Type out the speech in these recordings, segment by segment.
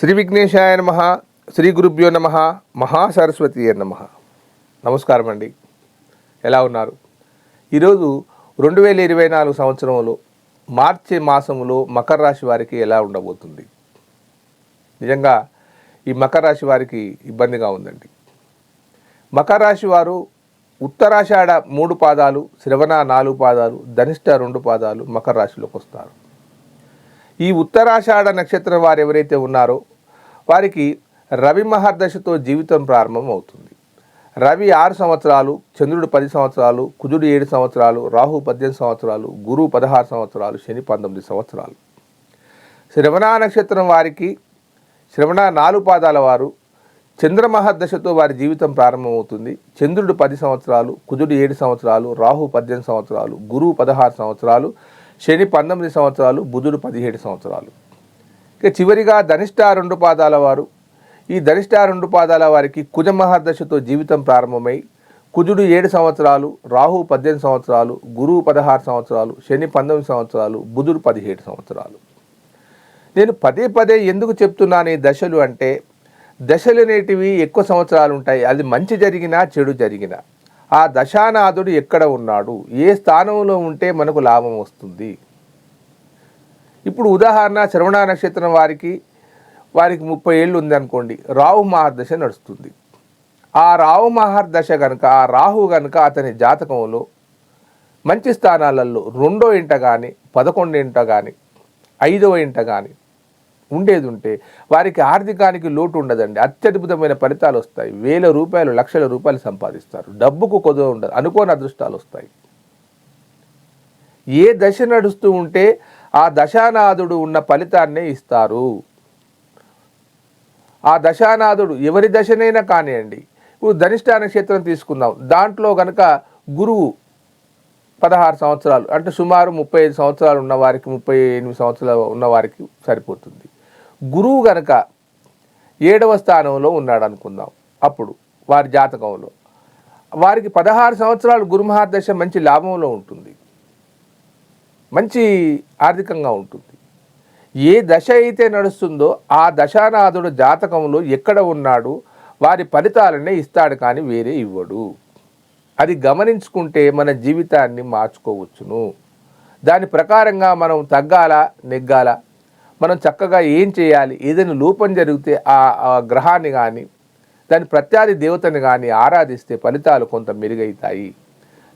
శ్రీ విఘ్నేశాయ నమ శ్రీ గురుభ్యో నమ మహాసరస్వతి నమ. నమస్కారం అండి. ఎలా ఉన్నారు? ఈరోజు రెండు వేల ఇరవై నాలుగు సంవత్సరంలో మార్చి మాసంలో మకర రాశి వారికి ఎలా ఉండబోతుంది? నిజంగా ఈ మకర రాశి వారికి ఇబ్బందిగా ఉందండి. మకర రాశి వారు ఉత్తరాషాఢ మూడు పాదాలు శ్రవణ నాలుగు పాదాలు ధనిష్ట రెండు పాదాలు మకర రాశిలోకి వస్తారు. ఈ ఉత్తరాషాఢ నక్షత్రం వారు ఎవరైతే ఉన్నారో వారికి రవి మహర్దశతో జీవితం ప్రారంభం అవుతుంది రవి ఆరు సంవత్సరాలు చంద్రుడు పది సంవత్సరాలు కుజుడు ఏడు సంవత్సరాలు రాహు పద్దెనిమిది సంవత్సరాలు గురువు పదహారు సంవత్సరాలు శని పంతొమ్మిది సంవత్సరాలు. శ్రవణ నక్షత్రం వారికి శ్రవణ నాలుగు పాదాల వారు చంద్రమహర్దశతో వారి జీవితం ప్రారంభమవుతుంది. చంద్రుడు పది సంవత్సరాలు కుజుడు ఏడు సంవత్సరాలు రాహు పద్దెనిమిది సంవత్సరాలు గురువు పదహారు సంవత్సరాలు శని పంతొమ్మిది సంవత్సరాలు బుధుడు పదిహేడు సంవత్సరాలు. ఇక చివరిగా ధనిష్ట రెండు పాదాల వారు. ఈ ధనిష్ట రెండు పాదాల వారికి కుజ మహర్దశతో జీవితం ప్రారంభమై కుజుడు ఏడు సంవత్సరాలు రాహు పద్దెనిమిది సంవత్సరాలు గురువు పదహారు సంవత్సరాలు శని పంతొమ్మిది సంవత్సరాలు బుధుడు పదిహేడు సంవత్సరాలు. నేను పదే పదే ఎందుకు చెప్తున్నాను ఈ దశలు అంటే దశలు అనేటివి ఎక్కువ సంవత్సరాలు ఉంటాయి. అది మంచి జరిగినా చెడు జరిగినా. ఆ దశానాథుడు ఎక్కడ ఉన్నాడు? ఏ స్థానంలో ఉంటే మనకు లాభం వస్తుంది? ఇప్పుడు ఉదాహరణ శ్రవణ నక్షత్రం వారికి వారికి ముప్పై ఏళ్ళు ఉందనుకోండి రాహు మహర్దశ నడుస్తుంది. ఆ రాహు మహర్దశ కనుక ఆ రాహు కనుక అతని జాతకంలో మంచి స్థానాలలో రెండో ఇంట కానీ పదకొండు ఇంట కానీ ఐదవ ఇంట కానీ ఉండేది ఉంటే వారికి ఆర్థికానికి లోటు ఉండదండి. అత్యద్భుతమైన ఫలితాలు వస్తాయి. వేల రూపాయలు లక్షల రూపాయలు సంపాదిస్తారు. డబ్బుకు కొదవ ఉండదు. అనుకోని అదృష్టాలు వస్తాయి. ఏ దశ నడుస్తూ ఉంటే ఆ దశానాథుడు ఉన్న ఫలితాన్నే ఇస్తారు. ఆ దశానాథుడు ఎవరి దశనైనా కానివ్వండి ఇప్పుడు ధనిష్ట నక్షత్రం తీసుకుందాం. దాంట్లో కనుక గురువు పదహారు సంవత్సరాలు అంటే సుమారు ముప్పై ఐదు సంవత్సరాలు ఉన్నవారికి ముప్పై ఎనిమిది సంవత్సరాలు ఉన్నవారికి సరిపోతుంది. గురువు గనక ఏడవ స్థానంలో ఉన్నాడు అనుకుందాం అప్పుడు వారి జాతకంలో. వారికి పదహారు సంవత్సరాలు గురుమహాదశ మంచి లాభంలో ఉంటుంది. మంచి ఆర్థికంగా ఉంటుంది. ఏ దశ అయితే నడుస్తుందో ఆ దశానాథుడు జాతకంలో ఎక్కడ ఉన్నాడు వారి ఫలితాలనే ఇస్తాడు కానీ వేరే ఇవ్వడు. అది గమనించుకుంటే మన జీవితాన్ని మార్చుకోవచ్చును. దాని ప్రకారంగా మనం తగ్గాల నెగ్గాల? మనం చక్కగా ఏం చేయాలి? ఏదైనా లోపం జరిగితే ఆ గ్రహాన్ని కానీ దాని ప్రత్యాది దేవతని కానీ ఆరాధిస్తే ఫలితాలు కొంత మెరుగవుతాయి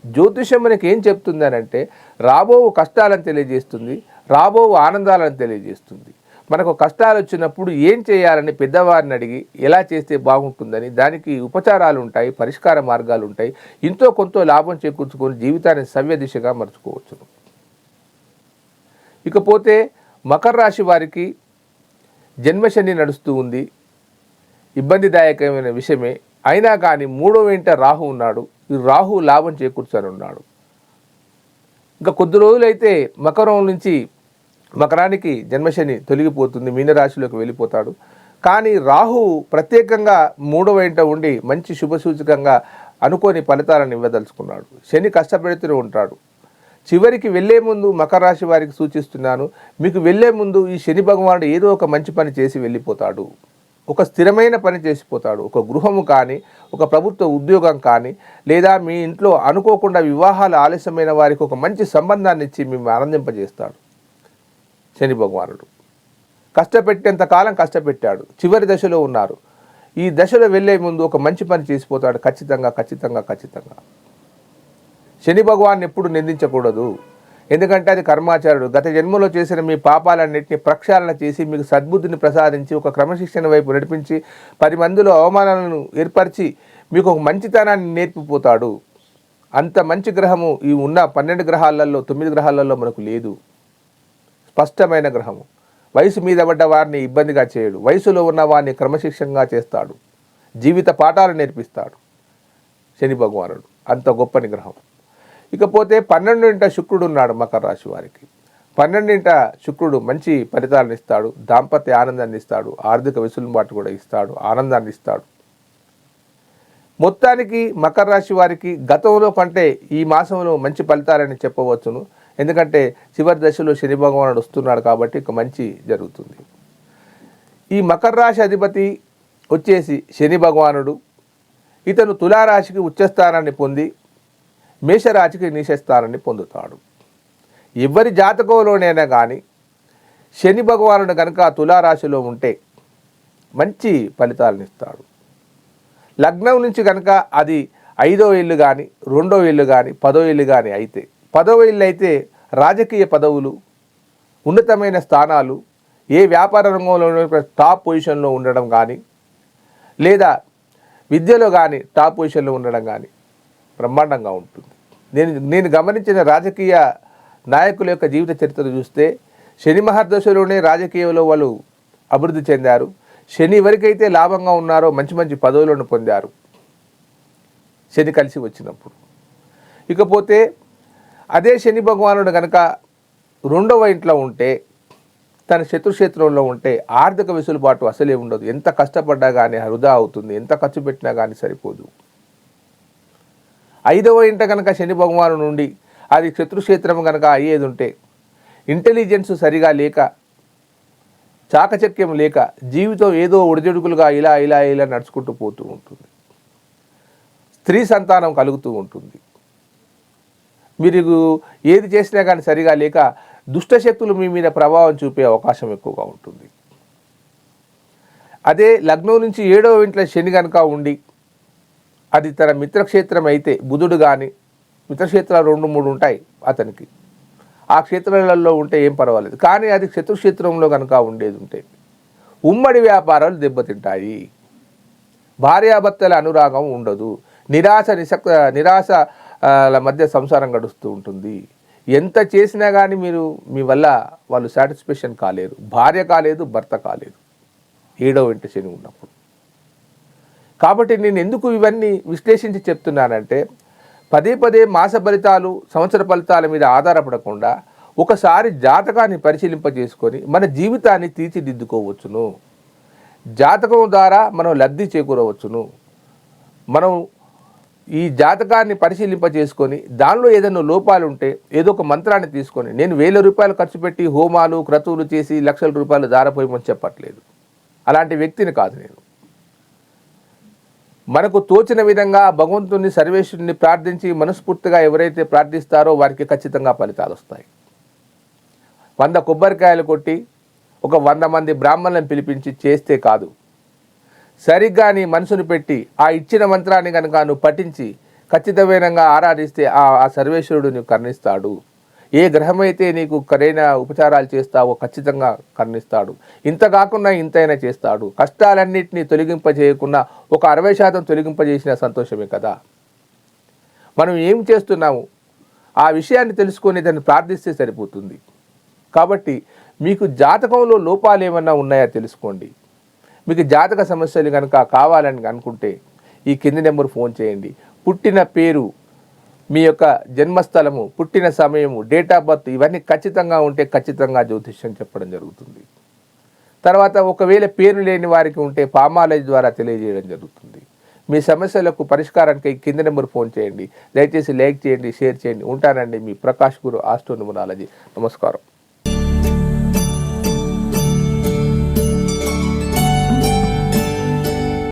జ్యోతిషం మనకి ఏం చెప్తుంది అని అంటే రాబో కష్టాలను తెలియజేస్తుంది రాబో ఆనందాలను తెలియజేస్తుంది. మనకు కష్టాలు వచ్చినప్పుడు ఏం చేయాలని పెద్దవారిని అడిగి ఎలా చేస్తే బాగుంటుందని దానికి ఉపచారాలు ఉంటాయి పరిష్కార మార్గాలు ఉంటాయి. ఇంతో కొంత లాభం చేకూర్చుకొని జీవితాన్ని సవ్య దిశగా మర్చుకోవచ్చును ఇకపోతే మకర రాశి వారికి జన్మశని నడుస్తూ ఉంది. ఇబ్బందిదాయకమైన విషయమే. అయినా కానీ మూడో వెంట రాహు ఉన్నాడు. ఈ రాహు లాభం చేకూర్చని ఉన్నాడు. ఇంకా కొద్ది రోజులైతే మకరం నుంచి మకరానికి జన్మశని తొలగిపోతుంది. మీనరాశిలోకి వెళ్ళిపోతాడు. కానీ రాహు ప్రత్యేకంగా మూడవ వెంట ఉండి మంచి శుభసూచకంగా అనుకోని ఫలితాలను ఇవ్వదలుచుకున్నాడు. శని కష్టపెడుతూనే ఉంటాడు. చివరికి వెళ్ళే ముందు మకర రాశి వారికి సూచిస్తున్నాను మీకు వెళ్ళే ముందు ఈ శని భగవానుడు ఏదో ఒక మంచి పని చేసి వెళ్ళిపోతాడు. ఒక స్థిరమైన పని చేసిపోతాడు. ఒక గృహము కానీ ఒక ప్రభుత్వ ఉద్యోగం కానీ లేదా మీ ఇంట్లో అనుకోకుండా వివాహాలు ఆలస్యమైన వారికి ఒక మంచి సంబంధాన్ని ఇచ్చి మేము ఆనందింపజేస్తాడు శని భగవానుడు. కష్టపెట్టేంత కాలం కష్టపెట్టాడు. చివరి దశలో ఉన్నారు. ఈ దశలో వెళ్ళే ముందు ఒక మంచి పని చేసిపోతాడు. ఖచ్చితంగా ఖచ్చితంగా ఖచ్చితంగా. శని భగవాన్ ఎప్పుడు నిందించకూడదు. ఎందుకంటే అది కర్మాచారుడు. గత జన్మలో చేసిన మీ పాపాలన్నింటినీ ప్రక్షాళన చేసి మీకు సద్బుద్ధిని ప్రసాదించి ఒక క్రమశిక్షణ వైపు నడిపించి పది మందిలో అవమానాలను ఏర్పరిచి మీకు ఒక మంచితనాన్ని నేర్పిపోతాడు. అంత మంచి గ్రహము ఈ ఉన్న పన్నెండు గ్రహాలలో తొమ్మిది గ్రహాలలో మనకు లేదు. స్పష్టమైన గ్రహము. వయసు మీద పడ్డ వారిని ఇబ్బందిగా చేయడు. వయసులో ఉన్న వారిని క్రమశిక్షణగా చేస్తాడు. జీవిత పాఠాలు నేర్పిస్తాడు శని భగవానుడు. అంత గొప్పని గ్రహం. ఇకపోతే పన్నెండింట శుక్రుడు ఉన్నాడు మకర రాశి వారికి. పన్నెండింట శుక్రుడు మంచి ఫలితాలను ఇస్తాడు దాంపత్య ఆనందాన్ని ఇస్తాడు ఆర్థిక వెసులుబాటు కూడా ఇస్తాడు ఆనందాన్ని ఇస్తాడు. మొత్తానికి మకర రాశి వారికి గతంలో కంటే ఈ మాసంలో మంచి ఫలితాలని చెప్పవచ్చును. ఎందుకంటే చివరి దశలో శని భగవానుడు వస్తున్నాడు కాబట్టి ఒక మంచి జరుగుతుంది. ఈ మకర రాశి అధిపతి వచ్చేసి శని భగవానుడు. ఇతను తులారాశికి ఉచ్చస్థానాన్ని పొంది మేషరాశికి నీచస్థానాన్ని పొందుతాడు. ఎవరి జాతకంలోనైనా కానీ శని భగవానుడు కనుక తులారాశిలో ఉంటే మంచి ఫలితాలను ఇస్తాడు. లగ్నం నుంచి కనుక అది ఐదో ఇల్లు కానీ రెండో ఇల్లు కానీ పదో ఇల్లు కానీ అయితే పదవ ఇల్లు అయితే రాజకీయ పదవులు ఉన్నతమైన స్థానాలు ఏ వ్యాపార రంగంలో టాప్ పొజిషన్లో ఉండడం కానీ లేదా విద్యలో కానీ టాప్ పొజిషన్లో ఉండడం కానీ బ్రహ్మాండంగా ఉంటుంది. నేను నేను గమనించిన రాజకీయ నాయకుల యొక్క జీవిత చరిత్ర చూస్తే శని మహర్దశలోనే రాజకీయంలో వాళ్ళు అభివృద్ధి చెందారు. శని ఎవరికైతే లాభంగా ఉన్నారో మంచి మంచి పదవులను పొందారు. శని కలిసి వచ్చినప్పుడు. ఇకపోతే అదే శని భగవానుడు కనుక రెండవ ఇంట్లో ఉంటే తన శత్రుక్షేత్రంలో ఉంటే ఆర్థిక వెసులుబాటు అసలే ఉండదు. ఎంత కష్టపడ్డా కానీ వృధా అవుతుంది. ఎంత ఖర్చు పెట్టినా కానీ సరిపోదు. ఐదవ ఇంట కనుక శని భగవాను నుండి అది శత్రుక్షేత్రం కనుక అయ్యేది ఉంటే ఇంటెలిజెన్స్ సరిగా లేక చాకచక్యం లేక జీవితం ఏదో ఒడిదుడుకులుగా ఇలా ఇలా ఇలా నడుచుకుంటూ పోతూ ఉంటుంది. స్త్రీ సంతానం కలుగుతూ ఉంటుంది. మీరు ఏది చేసినా కానీ సరిగా లేక దుష్టశక్తులు మీ మీద ప్రభావం చూపే అవకాశం ఎక్కువగా ఉంటుంది. అదే లగ్నం నుంచి ఏడవ ఇంట్లో శని కనుక ఉండి అది తన మిత్రక్షేత్రం అయితే బుధుడు కానీ మిత్రక్షేత్రాలు రెండు మూడు ఉంటాయి అతనికి. ఆ క్షేత్రాలలో ఉంటే ఏం పర్వాలేదు. కానీ అది శత్రుక్షేత్రంలో కనుక ఉండేది ఉంటే ఉమ్మడి వ్యాపారాలు దెబ్బతింటాయి. భార్యాభర్తల అనురాగం ఉండదు. నిరాశ నిసక్ నిరాశల మధ్య సంసారం గడుస్తూ ఉంటుంది. ఎంత చేసినా కానీ మీరు మీ వల్ల వాళ్ళు సాటిస్ఫాక్షన్ కాలేరు. భార్య కాలేదు భర్త కాలేదు. ఏడో వెంట శని ఉన్నప్పుడు. కాబట్టి నేను ఎందుకు ఇవన్నీ విశ్లేషించి చెప్తున్నానంటే పదే పదే మాస ఫలితాలు సంవత్సర ఫలితాల మీద ఆధారపడకుండా ఒకసారి జాతకాన్ని పరిశీలింపజేసుకొని మన జీవితాన్ని తీర్చిదిద్దుకోవచ్చును. జాతకం ద్వారా మనం లబ్ధి చేకూరవచ్చును. మనం ఈ జాతకాన్ని పరిశీలింపజేసుకొని దానిలో ఏదైనా లోపాలు ఉంటే ఏదో ఒక మంత్రాన్ని తీసుకొని నేను వేల రూపాయలు ఖర్చు పెట్టి హోమాలు క్రతువులు చేసి లక్షల రూపాయలు దారపోయమని చెప్పట్లేదు. అలాంటి వ్యక్తిని కాదు నేను. మనకు తోచిన విధంగా భగవంతుని సర్వేశ్వరుని ప్రార్థించి మనస్ఫూర్తిగా ఎవరైతే ప్రార్థిస్తారో వారికి ఖచ్చితంగా ఫలితాలు వస్తాయి. వంద కొబ్బరికాయలు కొట్టి ఒక వంద మంది బ్రాహ్మణులను పిలిపించి చేస్తే కాదు. సరిగ్గా నీ మనసును పెట్టి ఆ ఇచ్చిన మంత్రాన్ని కనుక నువ్వు పఠించి ఖచ్చితమైనగా ఆరాధిస్తే ఆ ఆ సర్వేశ్వరుడు నువ్వు కర్ణిస్తాడు. ఏ గ్రహమైతే నీకు కరైన ఉపచారాలు చేస్తావో ఖచ్చితంగా కర్ణిస్తాడు. ఇంత కాకుండా ఇంతైనా చేస్తాడు. కష్టాలన్నింటినీ తొలగింపజేయకుండా ఒక అరవై శాతం తొలగింపజేసిన సంతోషమే కదా. మనం ఏం చేస్తున్నాము? ఆ విషయాన్ని తెలుసుకొని దాన్ని ప్రార్థిస్తే సరిపోతుంది. కాబట్టి మీకు జాతకంలో లోపాలు ఏమన్నా ఉన్నాయా తెలుసుకోండి. మీకు జాతక సమస్యలు కనుక కావాలని అనుకుంటే ఈ కింది నెంబర్ ఫోన్ చేయండి. పుట్టిన పేరు మీ యొక్క జన్మస్థలము పుట్టిన సమయము డేట్ ఆఫ్ బర్త్ ఇవన్నీ ఖచ్చితంగా ఉంటే ఖచ్చితంగా జ్యోతిష్యం చెప్పడం జరుగుతుంది. తర్వాత ఒకవేళ పేరు లేని వారికి ఉంటే పామాలజీ ద్వారా తెలియజేయడం జరుగుతుంది. మీ సమస్యలకు పరిష్కారానికి కింద నెంబర్ ఫోన్ చేయండి. దయచేసి లైక్ చేయండి షేర్ చేయండి. ఉంటానండి మీ ప్రకాష్ గురు ఆస్ట్రో న్యూమరాలజీ నమస్కారం.